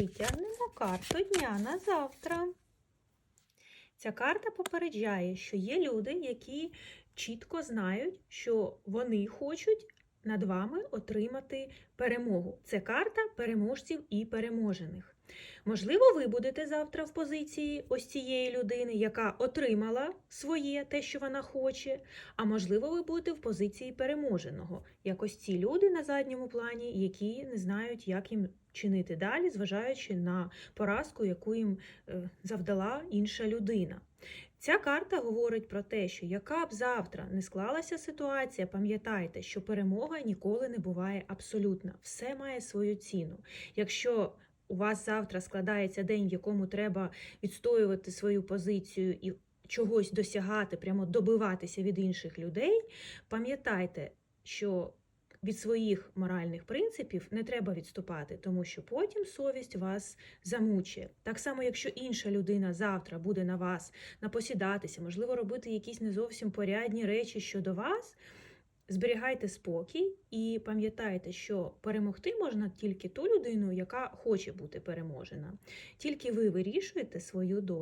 Витягнемо карту дня на завтра. Ця карта попереджає, що є люди, які чітко знають, що вони хочуть над вами отримати перемогу. Це карта переможців і переможених. Можливо, ви будете завтра в позиції ось цієї людини, яка отримала своє, те, що вона хоче, а можливо, ви будете в позиції переможеного, як ось ці люди на задньому плані, які не знають, як їм чинити далі, зважаючи на поразку, яку їм е, завдала інша людина. Ця карта говорить про те, що яка б завтра не склалася ситуація, пам'ятайте, що перемога ніколи не буває абсолютна. Все має свою ціну. Якщо у вас завтра складається день, в якому треба відстоювати свою позицію і чогось досягати, прямо добиватися від інших людей, пам'ятайте, що від своїх моральних принципів не треба відступати, тому що потім совість вас замучує. Так само, якщо інша людина завтра буде на вас напосідатися, можливо, робити якісь не зовсім порядні речі щодо вас. Зберігайте спокій і пам'ятайте, що перемогти можна тільки ту людину, яка хоче бути переможена. Тільки ви вирішуєте свою долю.